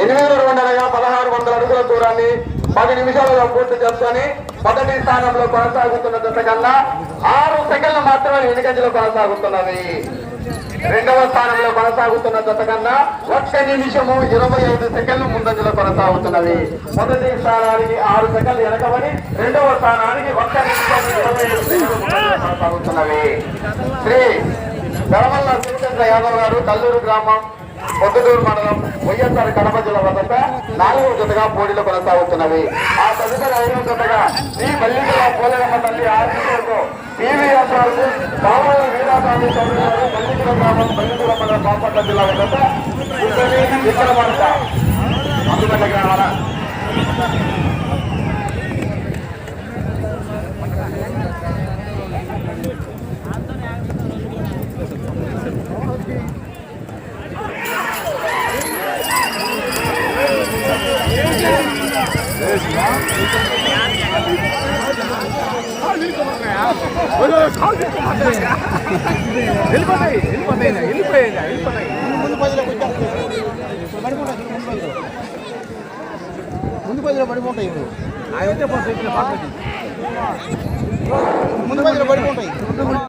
ఎనిమిది వందల పదహారు వందల అడుగుల దూరాన్ని పది నిమిషాలలో పూర్తి చేసుకొని మొదటి స్థానంలో కొనసాగుతున్న జత కన్నా ఆరు సెకండ్లు మాత్రమే వెనుకంజలో కొనసాగుతున్నవి రెండవ స్థానంలో కొనసాగుతున్న జత కన్నా ఒక్క నిమిషము ఇరవై ఐదు సెకండ్లు ముందంజలో కొనసాగుతున్నవి మొదటి స్థానానికి ఆరు సెకండ్లు వెనకబడి రెండవ స్థానానికి ఒక్క నిమిషం ఇరవై ఐదు సెకండ్లు ముందంజలో కొనసాగుతున్నవి శ్రీ గడవల్ల యాదవ్ గారు కల్లూరు గ్రామం పొద్దుటూరు మండలం వైఎస్ఆర్ కడప జిల్లా వద్ద నాలుగవ జతగా పోటీలు కొనసాగుతున్నవి. ఆ తదుపరి ఐదవ జతగా శ్రీ మల్లికల పోలేరమ్మ తల్లి ఆర్మీతో టీవీ యాత్రలకు కావాలి వీరాస్వామి చౌదరి గారు మల్లికల గ్రామం మల్లికల మండలం బాపట్ల జిల్లా వద్ద కూర్చొని వెళ్ళిపోతాయి వెళ్ళిపోతాయి వెళ్ళిపోయాయి వెళ్ళిపోతాయి ముందు పదిలో వచ్చేస్తాయి ఇప్పుడు పడిపోతాయి ముందు పదిలో ముందు పదిలో పడిపోతాయి ఇప్పుడు ఆయన వచ్చే ముందు పదిలో పడిపోతాయి.